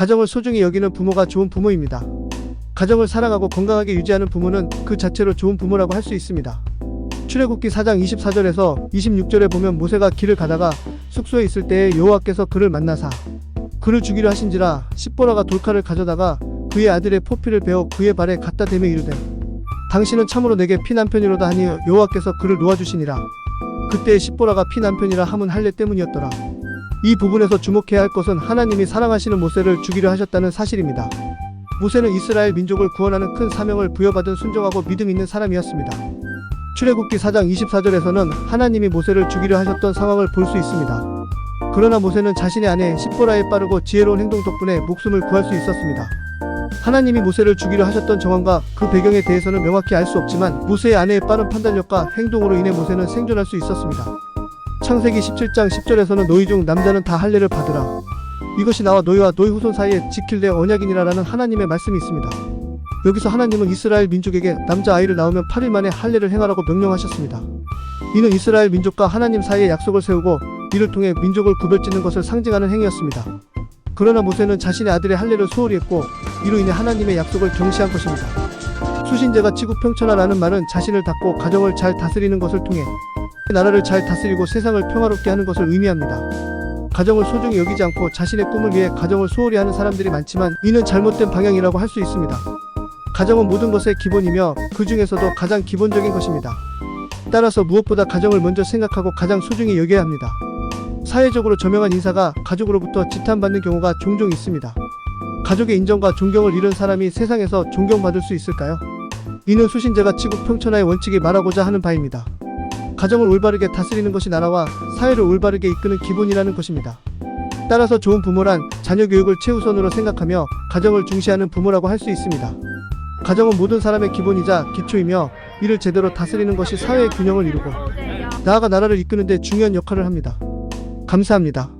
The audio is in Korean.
가정을 소중히 여기는 부모가 좋은 부모입니다. 가정을 사랑하고 건강하게 유지하는 부모는 그 자체로 좋은 부모라고 할 수 있습니다. 출애굽기 4장 24절에서 26절에 보면 모세가 길을 가다가 숙소에 있을 때에 여호와께서 그를 만나사 그를 죽이려 하신지라 십보라가 돌칼을 가져다가 그의 아들의 포피를 베어 그의 발에 갖다 대며 이르되 당신은 참으로 내게 피 남편이로다 하니 여호와께서 그를 놓아주시니라 그때 십보라가 피 남편이라 함은 할례 때문이었더라 이 부분에서 주목해야 할 것은 하나님이 사랑하시는 모세를 죽이려 하셨다는 사실입니다 모세는 이스라엘 민족을 구원하는 큰 사명을 부여받은 순종하고 믿음 있는 사람이었습니다 출애굽기 4장 24절에서는 하나님이 모세를 죽이려 하셨던 상황을 볼 수 있습니다. 그러나 모세는 자신의 아내 십보라의 빠르고 지혜로운 행동 덕분에 목숨을 구할 수 있었습니다. 하나님이 모세를 죽이려 하셨던 정황과 그 배경에 대해서는 명확히 알 수 없지만 모세의 아내의 빠른 판단력과 행동으로 인해 모세는 생존할 수 있었습니다. 창세기 17장 10절에서는 너희 중 남자는 다 할례를 받으라. 이것이 나와 너희와 너희 후손 사이에 지킬 내 언약이니라라는 하나님의 말씀이 있습니다. 여기서 하나님은 이스라엘 민족에게 남자 아이를 낳으면 8일 만에 할례를 행하라고 명령하셨습니다. 이는 이스라엘 민족과 하나님 사이에 약속을 세우고 이를 통해 민족을 구별짓는 것을 상징하는 행위였습니다. 그러나 모세는 자신의 아들의 할례를 소홀히 했고 이로 인해 하나님의 약속을 경시한 것입니다. 수신제가 지구 평천하라는 말은 자신을 닦고 가정을 잘 다스리는 것을 통해 나라를 잘 다스리고 세상을 평화롭게 하는 것을 의미합니다. 가정을 소중히 여기지 않고 자신의 꿈을 위해 가정을 소홀히 하는 사람들이 많지만 이는 잘못된 방향이라고 할 수 있습니다. 가정은 모든 것의 기본이며 그 중에서도 가장 기본적인 것입니다. 따라서 무엇보다 가정을 먼저 생각하고 가장 소중히 여겨야 합니다. 사회적으로 저명한 인사가 가족으로부터 지탄받는 경우가 종종 있습니다. 가족의 인정과 존경을 잃은 사람이 세상에서 존경받을 수 있을까요? 이는 수신제가 지구 평천하의 원칙이 말하고자 하는 바입니다. 가정을 올바르게 다스리는 것이 나라와 사회를 올바르게 이끄는 기본이라는 것입니다. 따라서 좋은 부모란 자녀 교육을 최우선으로 생각하며 가정을 중시하는 부모라고 할 수 있습니다. 가정은 모든 사람의 기본이자 기초이며 이를 제대로 다스리는 것이 사회의 균형을 이루고 나아가 나라를 이끄는 데 중요한 역할을 합니다. 감사합니다.